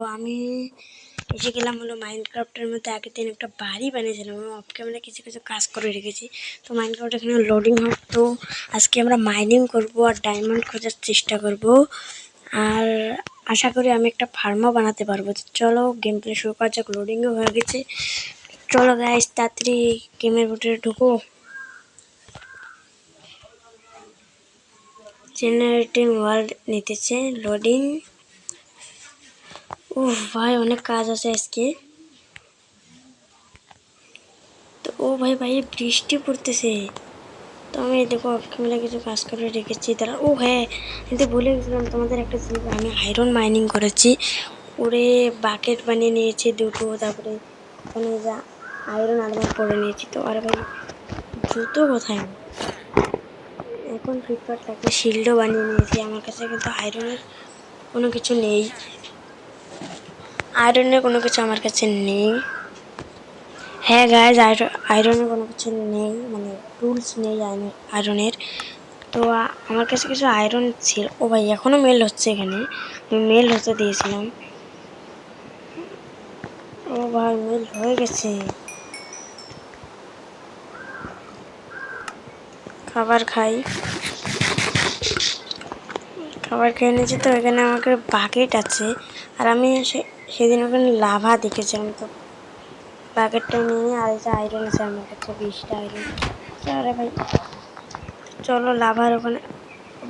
আমি এসে গেলাম হলো মাইনক্রাফটের মধ্যে আগের দিন একটা বাড়ি বানিয়েছিলাম। আমি অফ ক্যামেরা কিছু কিছু কাজ করে রেখেছি। তো মাইনক্রাফট এখানে লোডিং হোক তো আজকে আমরা মাইনিং করব আর ডায়মন্ড খোঁজার চেষ্টা করব। আর আশা করি আমি একটা ফার্মও বানাতে পারব। চলো গেম প্লে শুরু করা যাক। লোডিংও হয়ে গেছে। চলো গাইস তাড়াতাড়ি গেমের ভিতরে ঢুকো। জেনারেটিং ওয়ার্ল্ড নিতেছে। লোডিং ও ভাই, অনেক কাজ আছে আজকে। তো ও ভাই ভাই, বৃষ্টি পড়তেছে। তো আমি দেখো ক্যামেরা কিছু কাজ করে রেখেছি। তারা ও হ্যাঁ কিন্তু ভুলে গেছিলাম তোমাদের একটা জিনিস, আমি আয়রন মাইনিং করেছি। ওরে বাকেট বানিয়ে নিয়েছি দুটো, তারপরে ওখানে যা আয়রন আলমার করে নিয়েছি। তো আর ভাই, জুতো কোথায়? এখন ফ্লিপকার্ট একটা শিল্ডও বানিয়ে নিয়েছি। আমার কাছে কিন্তু আয়রনের কোনো কিছু নেই। আয়রনের কোনো কিছু আমার কাছে নেই। হ্যাঁ গায়েজ আয়রনের কোনো কিছু নেই মানে টুলস নেই আয়রনের তো আমার কাছে কিছু আয়রন ছিল। ও ভাই এখনও মেল হচ্ছে এখানে। আমি মেল হতে দিয়েছিলাম। ও ভাই মেল হয়ে গেছে। খাবার খাই। খাবার খেয়ে নিয়েছি তো, এখানে আমাকে বাকেট আছে। আর আমি সে- সেদিন ওখানে লাভা দেখেছিলাম তো। বাকেটটা নিয়ে আর এই যে আয়রন আছে আমার কাছে, বিশটা আয়রন আরে ভাই, চলো লাভার ওখানে।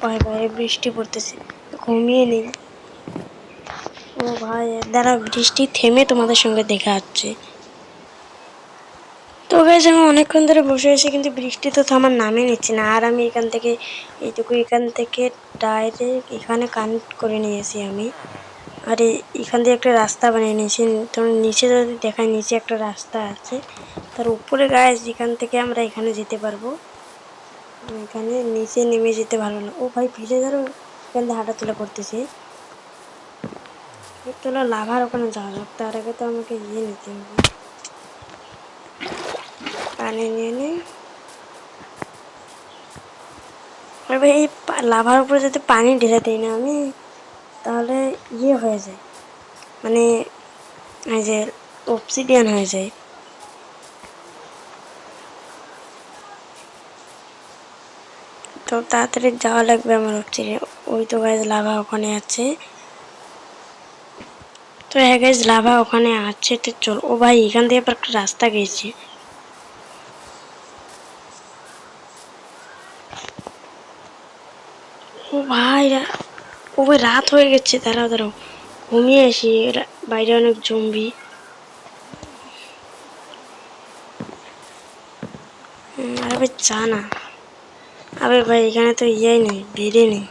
ভাই বাইরে বৃষ্টি পড়তেছে, ঘুমিয়ে নেই। ও ভাই, দাঁড়া, বৃষ্টি থেমে তোমাদের সঙ্গে দেখা হচ্ছে। তো গাইজ আমি অনেকক্ষণ ধরে বসে আছি, কিন্তু বৃষ্টি তো আমার নামে নিচ্ছে না। আর আমি এখান থেকে, এইটুকু এখান থেকে ডাইরেক্ট এখানে কানেক্ট করে নিয়েছি আমি। আর এখান দিয়ে একটা রাস্তা বানিয়ে নিয়েছি। তোমরা নিচে যদি দেখায়, নিচে একটা রাস্তা আছে। তার উপরে গায়ে যেখান থেকে আমরা এখানে যেতে পারব। এখানে নিচে নেমে যেতে ভালো না ও ভাই ভিজে ধরো। এখান দিয়ে হাঁটা তোলা করতেছে তোলা লাভার, ওখানে যাওয়া যাক। তার আগে তো আমাকে ইয়ে নিতে হবে। পানি নিয়ে নে। আর ভাই, এই লাভার উপরে যদি পানি ঢেলে দিই না আমি। তাহলে ইয়ে হয়ে যায়। মানে এই যে অবসিডিয়ান হয়ে যায়। তো তাড়াতাড়ি যাওয়া লাগবে আমার হচ্ছে ওই তো গাছ লাভা ওখানে আছে। তো হ্যাঁ গাছ লাভা ওখানে আছে, তো চল। ও ভাই, এখান আবার একটা রাস্তা গেছে। ও ভাই রা- ও ভাই রাত হয়ে গেছে, দাঁড়াও দাঁড়াও। ঘুমিয়ে আসি বাইরে অনেক জম্বি আরে ভাই, চা না। আবে ভাই, এখানে তো ইয়েই নেই, বেড়ে নেই।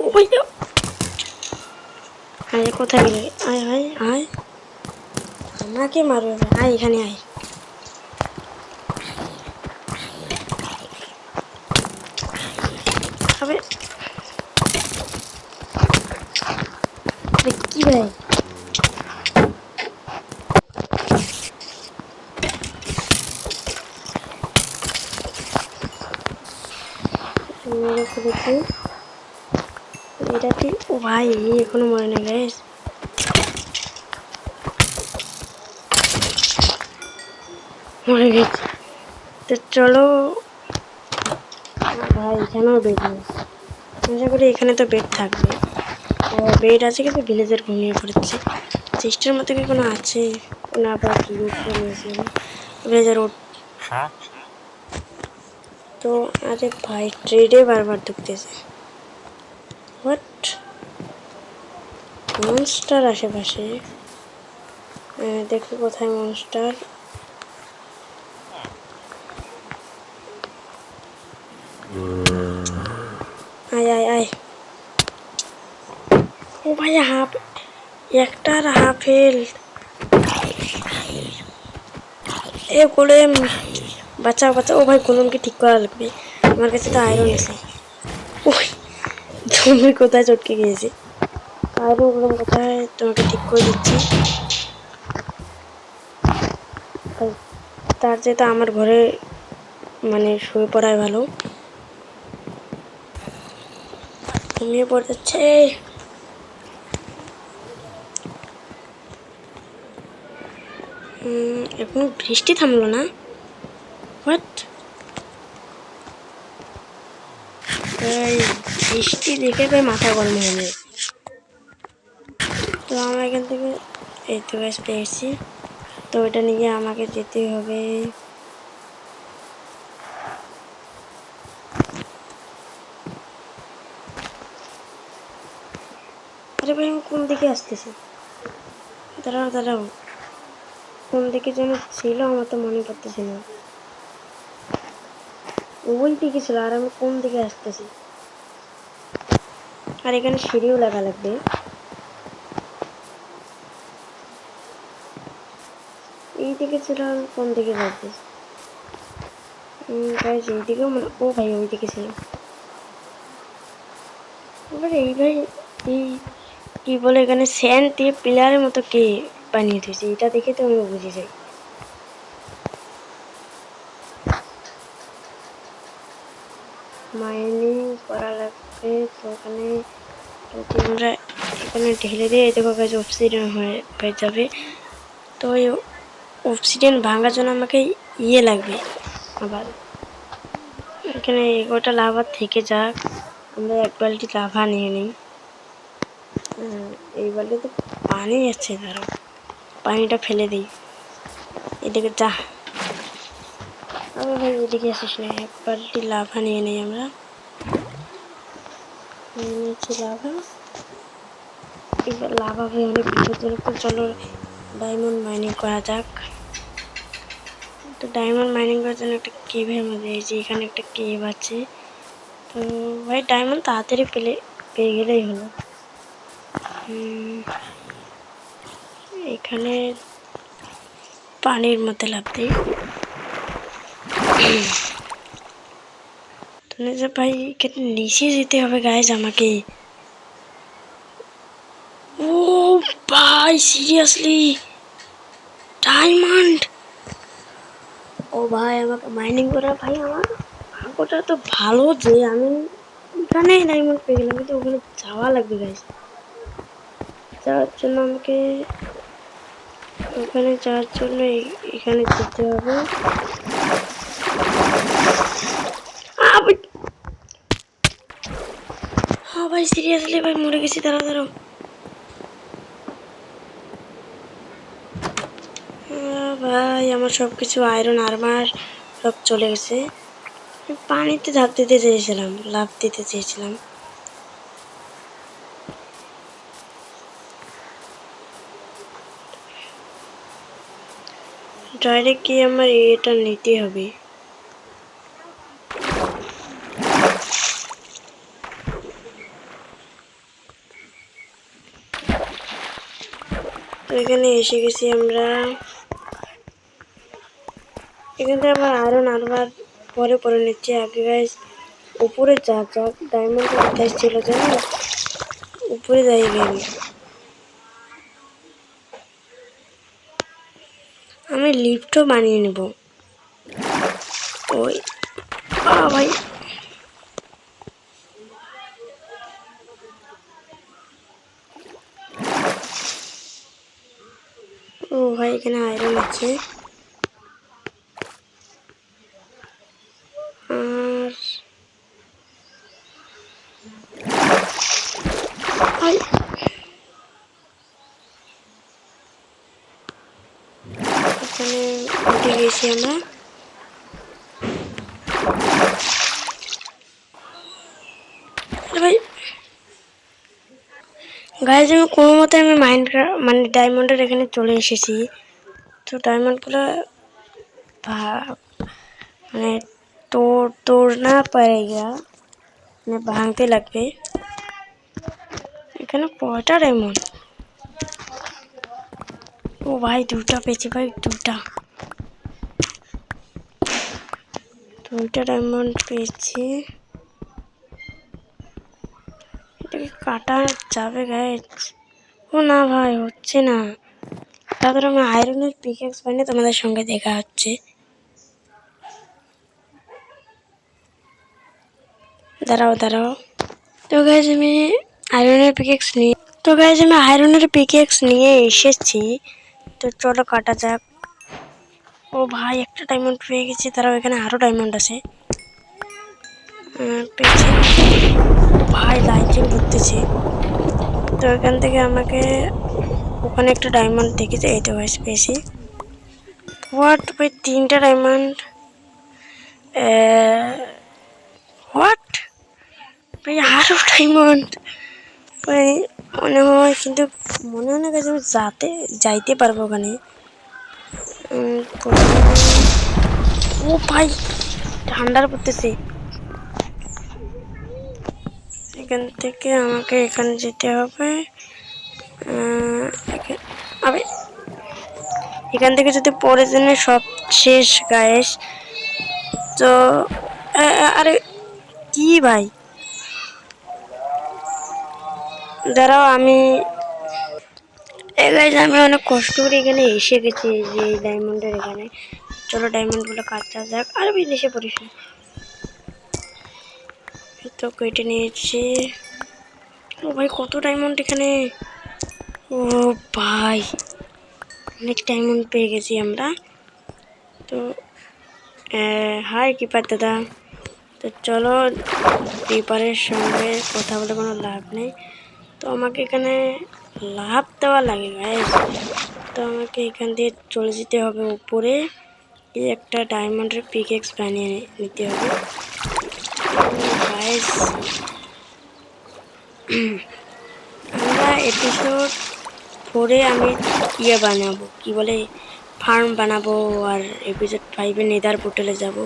ও ভাই কোথায় গেলে? আয় আয় আয়। আমাকে মারবে। আয়, এখানে আয় আবে এটা কি ও ভাই এখনও মরে না গাইস মরে গেছে তো চলো ভাই এখানেও বেড নেই আশা করি এখানে তো বেড থাকবে। ও বেড আছে কিন্তু ভিলেজের ঘুমিয়ে পড়েছে। চেষ্টার মতো কি কোনো আছে? না আবার লুট করে নিয়েছিল ভিলেজের তো আরে ভাই ট্রেডে বারবার ঢুকতেছে। হোয়াট মনস্টার আশেপাশে। দেখি কোথায় মনস্টার আয় আয় আয় ও ভাই হাফ একটার হাফ হেলথ এ গোলেম বাঁচাও বাঁচাও। ও ভাই গোলেমকে ঠিক করা লাগবে। আমার কাছে তো আয়রন আছে। ওই তুমি কোথায় চটকে গিয়েছে? আয়রন গোলেম কোথায়? তোমাকে ঠিক করে দিচ্ছি। তার চেয়ে আমার ঘরে মানে শুয়ে পড়াই ভালো। ঘুমিয়ে পড়েছে এখনও বৃষ্টি থামলো না। হোয়াট বৃষ্টি দেখে ভাই মাথা গরম হয়ে যায় তো আমরা এখান থেকে এই তো গ্যাস পেয়েছি তো এটা নিয়ে আমাকে যেতে হবে। আরে ভাই, আমি কোন দিকে আসতেছি? দাঁড়াও দাঁড়াও। কোন দিকে যেন ছিল, আমার তো মনে পড়তেছে না। ওই দিকে ছিল আর আমি কোন দিকে আসতেছি? আর এখানে সিঁড়িও লাগা লাগবে। এই দিকে ছিল আর কোন দিকে যাচ্ছে এই দিকেও মানে ও ভাই ওই দিকে ছিল। এবার এই ভাই, এই কি বলে এখানে স্যান্ড দিয়ে পিলারের মতো কে? বানিয়ে দিয়েছি, এটা দেখে তো আমি বুঝে যাই। মাইনিং করা লাগবে তো ওখানে যদি আমরা এখানে ঢেলে দিয়ে দেখো কাছে অক্সিডেন্ট হয়ে যাবে। তো ওই অক্সিডেন্ট ভাঙার জন্য আমাকে ইয়ে লাগবে, আবার। এখানে এগোটা লাভা থেকে যাক, আমরা এক বালতি লাভা নিয়ে নিই। এই বালতিতে পানি আছে ধরো পানিটা ফেলে দিই। এদিকে যা। আবার ভাই এদিকে আসিস না এক বালতি লাভা নিয়ে নিই আমরা। নিয়ে নিচ্ছি লাভা এবার লাভা ভাই অনেক বিপজ্জনক চলো ডায়মন্ড মাইনিং করা যাক। তো ডায়মন্ড মাইনিং করার জন্য একটা কেভের মধ্যে যে এখানে একটা কেভ আছে। তো ভাই ডায়মন্ড তাড়াতাড়ি পেলে, পেয়ে গেলেই হলো। এখানে পানির মধ্যে যে ভাই, এখানে নিচে যেতে হবে গাইজ আমাকে। ও ভাই সিরিয়াসলি ডায়মন্ড ও ভাই, আমাকে মাইনিং করা ভাই আমার। ভাগ্যটা তো ভালো যে, আমি এখানে ডায়মন্ড পেয়ে গেলাম, কিন্তু ওখানে যাওয়া লাগবে গাইজ যাওয়ার জন্য আমাকে ওখানে যাওয়ার জন্য এখানে যেতে হবে। ভাই- সিরিয়াসলি ভাই মরে গেছি, দাঁড়াও দাঁড়াও। ভাই, আমার সব কিছু আয়রন আর্মার সব চলে গেছে। পানিতে ঝাঁপ দিতে চেয়েছিলাম লাভ দিতে চেয়েছিলাম। ডাইরেক্ট গিয়ে আমার এটা নিতে হবে? এখানে এসে গেছি আমরা। এখান থেকে আবার আরও নারবার পরে পরে নিচ্ছে। আগে গাইস উপরে যা যা ডায়মন্ড কোথায় ছিল জানো? উপরে যাই গেল আমি লিফটও বানিয়ে নেব। ওই ভাই। ও ভাই এখানে আয়রন আছে। আর আই এখানে গেছি আমরা ভাই গাইজ আমি কোনো মতে আমি মাইন্ড মানে ডায়মন্ডের এখানে চলে এসেছি। তো ডায়মন্ডগুলো মানে তোর তোড়না পারেগা মানে ভাঙতে লাগবে। এখানে কয়টা ডায়মন্ড ও ভাই দুটা পেয়েছি ভাই দুটা দুইটা ডায়মন্ড পেয়েছি। এটাকে কাটা যাবে গাইজ ও না ভাই, হচ্ছে না। তারপরে আমি আয়রনের পিকেক্স বানিয়ে তোমাদের সঙ্গে দেখা হচ্ছে। দাঁড়াও দাঁড়াও। তো গাইজ আমি আয়রনের পিকেক্স নিয়ে তো গাইজ আমি আয়রনের পিকেক্স নিয়ে এসেছি। তো চলো কাটা যাক। ও ভাই, একটা ডায়মন্ড পেয়ে গেছি, তারাও এখানে আরও ডায়মন্ড আছে। ভাই লাইটিং করতেছে তো এখান থেকে আমাকে ওখানে একটা ডায়মন্ড দেখেছে এই তো গাইস পেয়েছি। হোয়াট ভাই, তিনটা ডায়মন্ড হোয়াট ভাই, আরও ডায়মন্ড ভাই, মনে হয়, কিন্তু মনে হয় না যাতে, যাইতে পারব ওখানে। ও ভাই, ঠান্ডার পড়তেছে। এখান থেকে আমাকে এখানে যেতে হবে। আবে, এখান থেকে যদি পরে জন্য সব শেষ, গায়েস। তো আরে, কি ভাই? দাঁড়াও, আমি গাইজ আমি অনেক কষ্ট করে এখানে এসে গেছি যে ডায়মন্ডের এখানে। চলো ডায়মন্ডগুলো কাটতে যাক, আর বিদেশে পড়িস তো কেটে নিয়েছি। ও ভাই, কত ডায়মন্ড এখানে? ও ভাই, অনেক ডায়মন্ড পেয়ে গেছি আমরা। তো হাই কিপার দাদা। তো চলো কিপারের সঙ্গে কথা বলে কোনো লাভ নেই। তো আমাকে এখানে লাভ দেওয়া লাগে গাইস তো আমাকে এখান দিয়ে চলে যেতে হবে উপরে। এই একটা ডায়মন্ডের পিকেক্স বানিয়ে নিতে হবে। আমরা এপিসোড ফোরে আমি ইয়ে বানাবো, কি বলে ফার্ম বানাবো আর এপিসোড ফাইভে নেদার পোর্টালে যাব।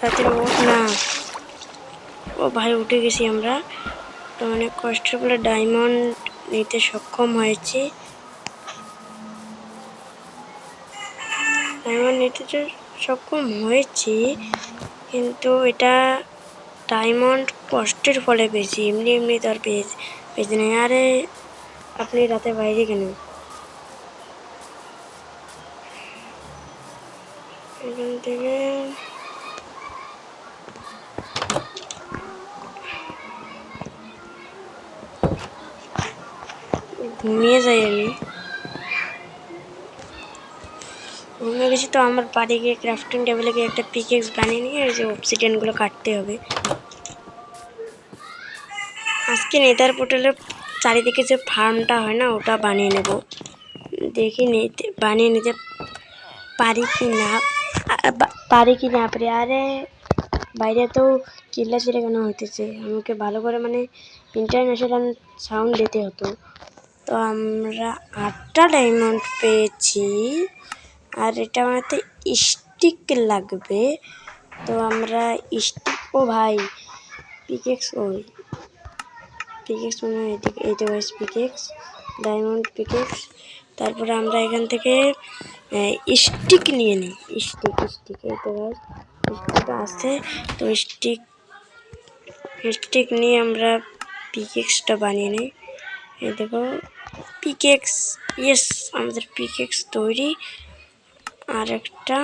তাতে না ভাই উঠে গেছি আমরা। তো অনেক কষ্ট করে ডায়মন্ড নিতে সক্ষম হয়েছি। ডায়মন্ড নিতে সক্ষম হয়েছি, কিন্তু এটা ডায়মন্ড কষ্টের ফলে পেয়েছি। এমনি এমনি তো আর পেয়ে পেয়েছি না। আরে, আপনি রাতে বাইরে কেন? এখান থেকে ঘুমিয়ে যাই আমি। ঘুমিয়ে গেছি তো আমার বাড়ি গিয়ে ক্রাফটিং টেবিলে গিয়ে একটা পিকেক্স বানিয়ে নিয়ে যে অবসিডিয়ানগুলো কাটতে হবে। আজকে নেতার পোর্টালের চারিদিকে যে ফার্মটা হয় না, ওটা বানিয়ে নেব। দেখি নিতে, বানিয়ে নিতে পারি কি না। পারি কি না, পারি। আরে, বাইরে তো চিল্লা চিল্লা কেন হইতেছে? আমাকে ভালো করে মানে ইন্টারন্যাশনাল সাউন্ড দিতে হতো। তো আমরা আটটা ডায়মন্ড পেয়েছি। আর এটা আমাতে স্টিক লাগবে। তো আমরা স্টিক ও ভাই পিকেক্স ওই পিকেক্স মনে হয় এদিকে এই তো পিকেক্স ডায়মন্ড পিকেক্স তারপরে আমরা এখান থেকে স্টিক নিয়ে নিই। স্টিক স্টিক এই তো স্টিক আছে। তো স্টিক স্টিক নিয়ে আমরা পিকেক্সটা বানিয়ে নিই। এই দেখো পিকেক্স ইয়েস আমাদের পিকেক্স তৈরি। আর একটা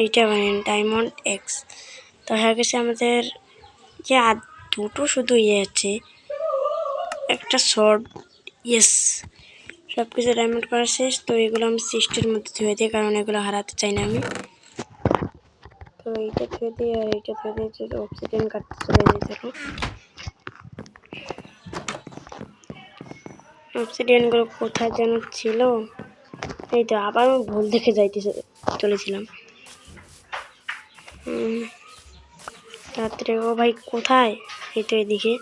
এইটা বানিয়ে ডায়মন্ড এক্স তো হয়ে গেছে আমাদের যে আর দুটো শুধু ইয়ে আছে। একটা শর্ট ইয়েস সব কিছু ডায়মন্ড করা শেষ। তো এগুলো আমি সিস্টের মধ্যে ধুয়ে দিই, কারণ এগুলো হারাতে চাই না আমি। তো এইটা ধুয়ে দিই আর এইটা ধুয়ে দিই অক্সিজেন কাটতে চলে যাই দেখো কোথায় যেন ছিল। এই তো আবার আমি ভুল দেখে যাইতে চলেছিলাম। রাত্রে ও ভাই কোথায়? এই তো এদিকে।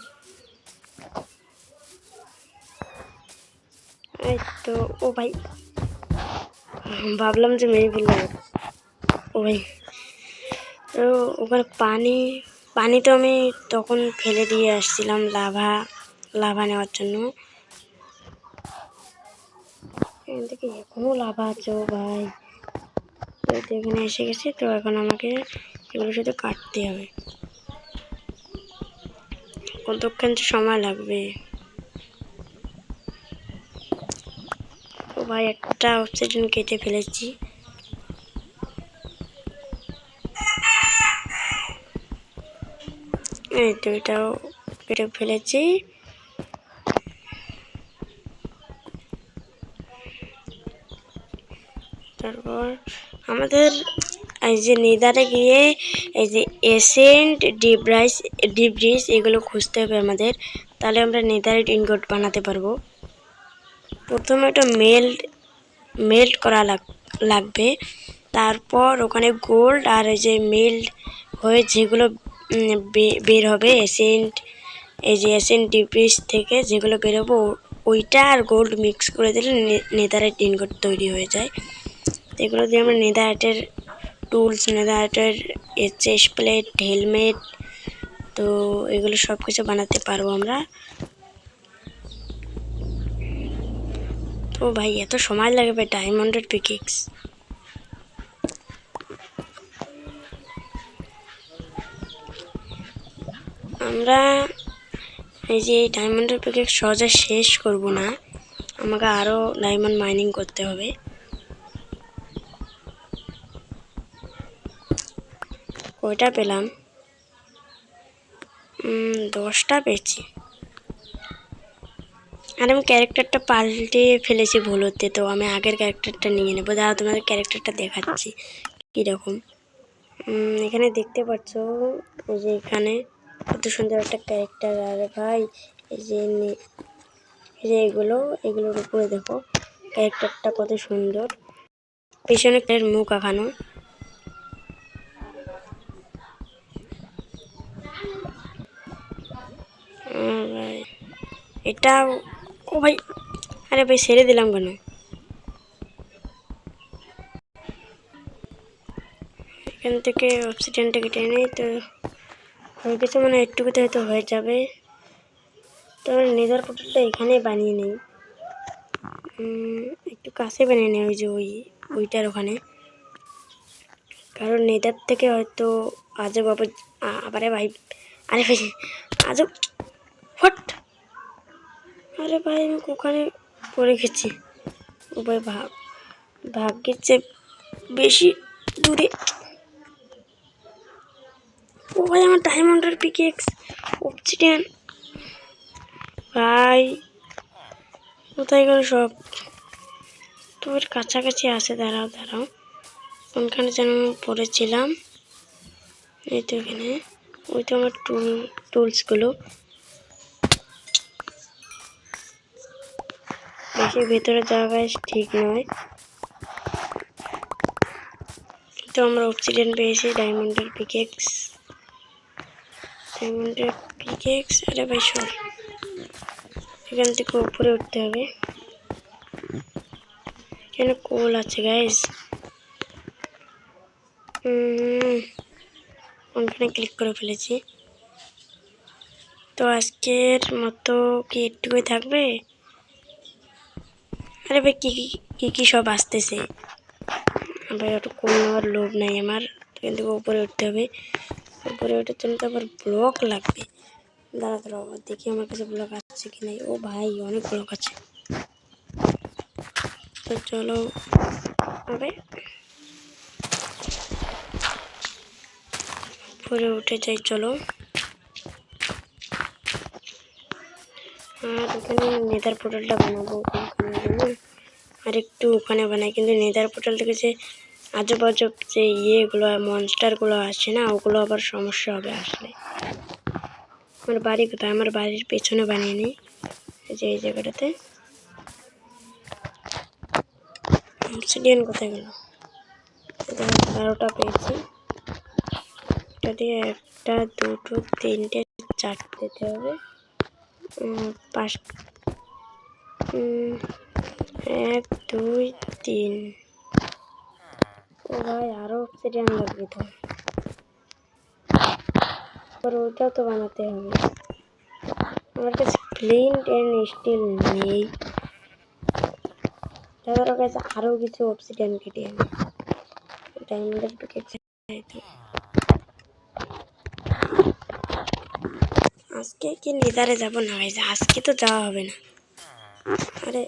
এই তো ও ভাই, ভাবলাম যে মেরে ফেললাম। ও ভাই তো ওখানে পানি পানি তো আমি তখন ফেলে দিয়ে আসছিলাম লাভা লাভা নেওয়ার জন্য। এখান থেকে এখনও লাভা আছে ভাই। তো এখানে এসে গেছি, তো এখন আমাকে এগুলো শুধু কাটতে হবে। কতক্ষণ সময় লাগবে? ও ভাই, একটা অক্সিজেন কেটে ফেলেছি। এই তো এটাও কেটে ফেলেছি তারপর আমাদের এই যে নেদারে গিয়ে এই যে এসেন্ট, ডিব্রাইস ডিব্রিজ এগুলো খুঁজতে হবে আমাদের। তাহলে আমরা নেদারেট ইনগট বানাতে পারব। প্রথমে একটা মেল্ট মেল্ট করা লাগ- লাগবে। তারপর ওখানে গোল্ড আর এই যে মেল্ট হয়ে যেগুলো বের হবে, এসেন্ট, এই যে এসেন্ট ডিব্রিজ থেকে যেগুলো বেরোবো ওইটা আর গোল্ড মিক্স করে দিলে নেদারের ইনগট তৈরি হয়ে যায়। এগুলো দিয়ে আমরা নেদার নেদারেটের টুলস নেদারেটের চেস্ট প্লেট হেলমেট তো এগুলো সব কিছু বানাতে পারব আমরা। ও ভাই, এত সময় লাগবে ডায়মন্ডের পিকেক্স আমরা এই যে ডায়মন্ডের পিকেক্স সহজে শেষ করব না। আমাকে আরও ডায়মন্ড মাইনিং করতে হবে। কয়টা পেলাম? দশটা পেয়েছি। আর আমি ক্যারেক্টারটা পাল্টে ফেলেছি ভুল হতে তো আমি আগের ক্যারেক্টারটা নিয়ে নেব। দাঁড়া তোমাদের ক্যারেক্টারটা দেখাচ্ছি। কীরকম? এখানে দেখতে পাচ্ছ, এই যে এখানে কত সুন্দর একটা ক্যারেক্টার। আর ভাই, এই যে এই যে এগুলো, এগুলোর উপরে দেখো, ক্যারেক্টারটা কত সুন্দর। পেছনে মুখ আঁকানো। এটা ও ভাই, আরে ভাই ছেড়ে দিলাম কেন? এখান থেকে অক্সিজেনটা কেটে নিই তো হয়ে গেছে মানে একটুকুতে হয়তো হয়ে যাবে। তো নেদার পোর্টালটা এখানে বানিয়ে নেই। একটু কাছে বানিয়ে নেই ওই যে ওই, ওইটার ওখানে। কারণ নেদার থেকে হয়তো আজব আবার আবারে ভাই আরে ভাই, আজব আরে ভাই, আমি ওখানে পড়ে গেছি। ভাই ভাগ ভাগ্যের চেয়ে বেশি দূরে। ও ভাই, আমার ডায়মন্ডের পিকেক্স অবসিডিয়ান ভাই, কোথায় গেল সব? তোর কাছাকাছি আছে, দাঁড়াও দাঁড়াও। কোনখানে যেন পড়েছিলাম? এই তো এখানে। ওই তো আমার টুল টুলসগুলো বেশি ভেতরে জায়গায় ঠিক নয়। তো আমরা অক্সিডেন্ট পেয়েছি, ডায়মন্ডের পিকেক্স ডায়মন্ডের পিকেক্স আরে ভাই, সর। এখান থেকে উপরে উঠতে হবে। এখানে কোল আছে গাইজ ওখানে ক্লিক করে ফেলেছি। তো আজকের মতো কি একটুকুই থাকবে? আরে ভাই, কী কী কী সব আসতেছে? ভাই ওটা কোন লোভ নাই আমার। এখান থেকে উপরে উঠতে হবে। উপরে ওঠার জন্য তো আবার ব্লক লাগবে। দাঁড়া দাঁড়া দেখি আমার কাছে ব্লক আসছে কি নাই। ও ভাই, অনেক ব্লক আছে। তো চলো হবে উপরে উঠে যাই, চলো। আর ওখানে নেদার পোর্টালটা বানাবো। আর একটু ওখানে বানাই। কিন্তু নেদার পোর্টাল থেকে যে আজব যে ইয়েগুলো মনস্টারগুলো আসে না, ওগুলো আবার সমস্যা হবে আসলে। আমার বাড়ি কোথায়? আমার বাড়ির পেছনে বানিয়ে নিই। যে, এই জায়গাটাতে। কোথায় গেল? বারোটা পেয়েছি। এটা দিয়ে একটা, দুটো, তিনটে, চারটে দিতে হবে। পাঁচ এক, দুই, তিন। ও ভাই আরও অবসিডিয়ান লাগবে তো আবার ওইটাও তো বানাতে হবে। আমার কাছে ফ্লিন্ট অ্যান্ড স্টিল নেই। তাদের কাছে আরও কিছু অবসিডিয়ান কেটে আনি। ডায়মন্ডের পিকেক্স আজকে কি নিদারে যাব না ভাই? আজকে তো যাওয়া হবে না। আরে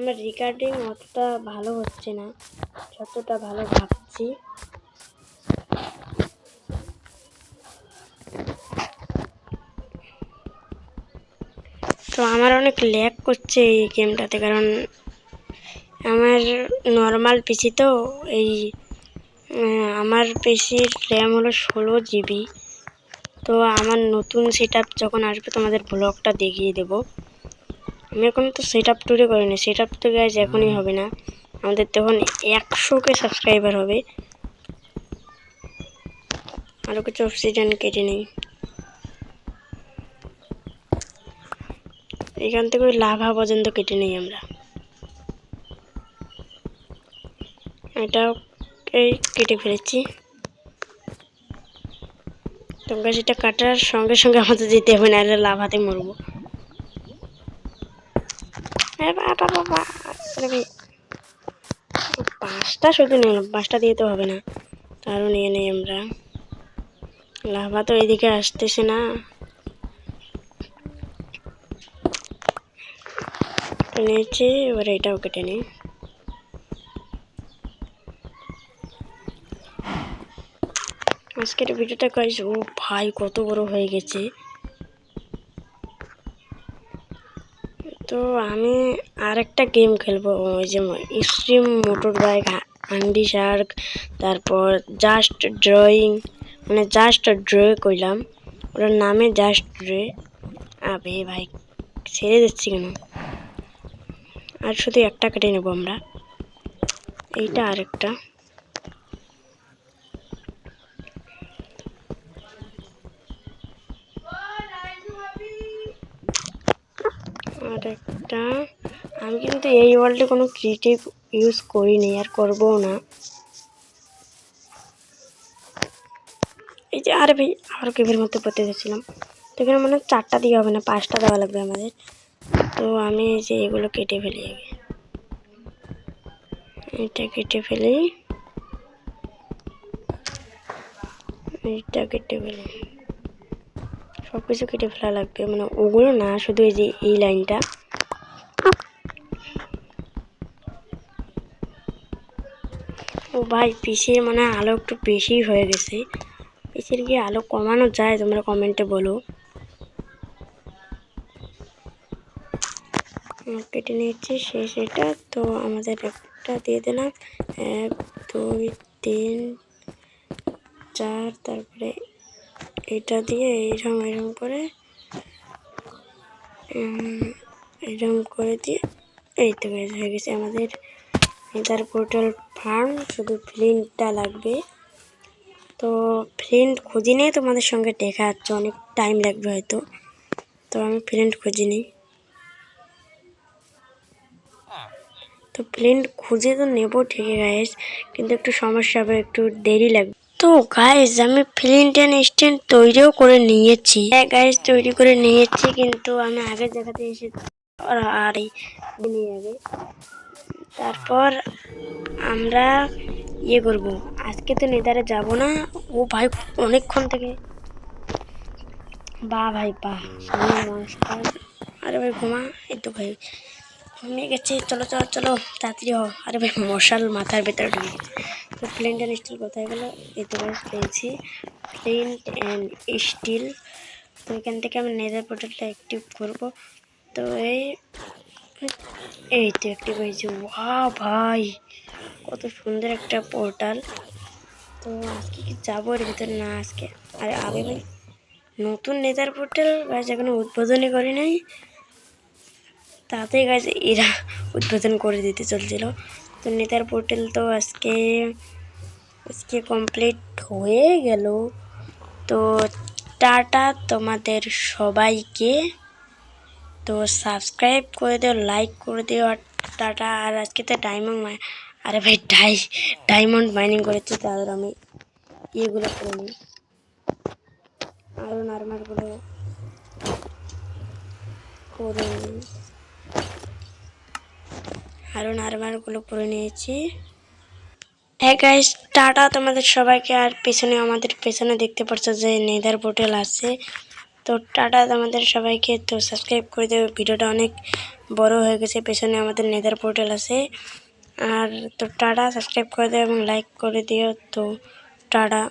আমার রেকর্ডিং অতটা ভালো হচ্ছে না, যতটা ভালো ভাবছি। তো আমার অনেক ল্যাগ করছে এই গেমটাতে কারণ আমার নর্মাল পিসি তো এই আমার পিসির র্যাম হলো ষোলো জিবি তো আমার নতুন সেট যখন আসবে, তোমাদের ব্লগটা দেখিয়ে দেবো। আমি এখন তো সেট আপ টুরে করিনি। সেট আপ তো গাইজ এখনই হবে না। আমাদের তখন একশো কে সাবস্ক্রাইবার হবে। আরও কিছু অক্সিজেন কেটে নেই। এখান থেকে ওই লাভা পর্যন্ত কেটে নেই আমরা। এটাও এই কেটে ফেলেছি। তোমরা সেটা কাটার সঙ্গে সঙ্গে আমাদের যেতে হবে না লাভাতে মরবো। বাবা বাবা পাঁচটা শুধু নিলাম পাঁচটা দিয়ে তো হবে না। তারও নিয়ে নিই আমরা। লাভা তো এদিকে আসতেছে না। নিয়েছি, এবার এটাও কেটে নিই। আজকের ভিডিওটা গাইস ও ভাই, কত বড় হয়ে গেছে। তো আমি আরেকটা গেম খেলব, ওই যে এক্সট্রিম মোটর বাইক আন্ডি শার্ক তারপর জাস্ট ড্রয়িং মানে জাস্ট ড্র করলাম ওটার নামে জাস্ট ড্রে আবে ভাই, ছেড়ে দিচ্ছি কেন? আর শুধু একটা কেটে নেব আমরা। এইটা আরেকটা। আর একটা। আমি কিন্তু এই ওয়ার্ল্ডে কোনো ক্রিয়েটিভ ইউজ করিনি, আর করবও না। এই যে, আরে ভাই আবার কেবের মধ্যে পড়তে যাচ্ছিলাম। তো এখানে মনে চারটা দিয়ে হবে না, পাঁচটা দেওয়া লাগবে আমাদের। তো আমি এই যে এগুলো কেটে ফেলি আগে। এটা কেটে ফেলি। এইটা কেটে ফেলি। সব কিছু কেটে ফেলা লাগবে। মানে ওগুলো না, শুধু এই যে এই লাইনটা। ও ভাই, পিসির মানে আলো একটু বেশি হয়ে গেছে। পিসির কি আলো কমানো যায়? তোমরা কমেন্টে বলো। কেটে নিয়েছি, শেষ এটা। তো আমাদের একটা দিয়ে দিলাম। এক, দুই, তিন, চার, তারপরে এটা দিয়ে এইরকম এরকম করে উম, এরকম করে দিয়ে এই তো হয়ে গেছে আমাদের এটার পোর্টাল ফার্ম শুধু ফ্লিন্টটা লাগবে। তো ফ্লিন্ট খুঁজি নিয়ে তোমাদের সঙ্গে দেখা যাচ্ছে অনেক টাইম লাগবে হয়তো। তো আমি ফ্লিন্ট খুঁজি নিই তো প্লেন খুঁজে তো নেব ঠিকই গাইস কিন্তু একটু সমস্যা হবে একটু দেরি লাগবে। তো গাইস আমি ফ্লিন্ট অ্যান্ড স্ট্যান্ড তৈরিও করে নিয়েছি। হ্যাঁ গাইস তৈরি করে নিয়েছি, কিন্তু আমি আগের জায়গাতে এসে আর নিয়ে যাবে তারপর আমরা ইয়ে করব। আজকে তো নেদারে যাব না। ও ভাই অনেকক্ষণ থেকে। বা ভাই, বা। সামনে মাস্টার। আরে ভাই, ঘুমা। এই তো ভাই, ঘুমিয়ে গেছে। চলো চলো চলো, তাড়াতাড়ি হও। আরে ভাই, মশাল মাথার ভেতরে ঢুকে গেছে। তো প্লেন্ট অ্যান্ড স্টিল কোথায় গেলো? এই পেয়েছি। প্লেন্ট অ্যান্ড স্টিল। তো এখান থেকে আমি নেজার পোর্টালটা অ্যাক্টিভ করব। তো এই এই তো অ্যাক্টিভ হয়েছে। ওয়া ভাই, কত সুন্দর একটা পোর্টাল। তো আজকে কি যাব এর ভিতরে? না, আজকে। আরে, আগে ভাই, নতুন নেতার পোর্টাল গাছ এখনও উদ্বোধনই করি নাই। তাতেই গাছ এরা উদ্বোধন করে দিতে চলছিল। তো নেতার পোর্টাল তো আজকে আজকে কমপ্লিট হয়ে গেল। তো টাটা তোমাদের সবাইকে। তো সাবস্ক্রাইব করে দিও লাইক করে দিও। আর টাটা, আর আজকে তো ডায়মন্ড আরে ভাই ডাই ডায়মন্ড মাইনিং করেছি তাদের আমি ইয়েগুলো করে নিই। আরও নর্মালগুলো করে নিই। আরও নার্মালগুলো করে নিয়েছি। হ্যাঁ গাইস টাটা তোমাদের সবাইকে। আর পেছনে আমাদের পেছনে দেখতে পাচ্ছ যে নেদার পোর্টাল আছে। তো টাটা তোমাদের সবাইকে। তো সাবস্ক্রাইব করে দেবে ভিডিওটা অনেক বড় হয়ে গেছে। পেছনে আমাদের নেদার পোর্টাল আছে। আর তো টাটা সাবস্ক্রাইব করে দেবে এবং লাইক করে দিও। তো টাটা।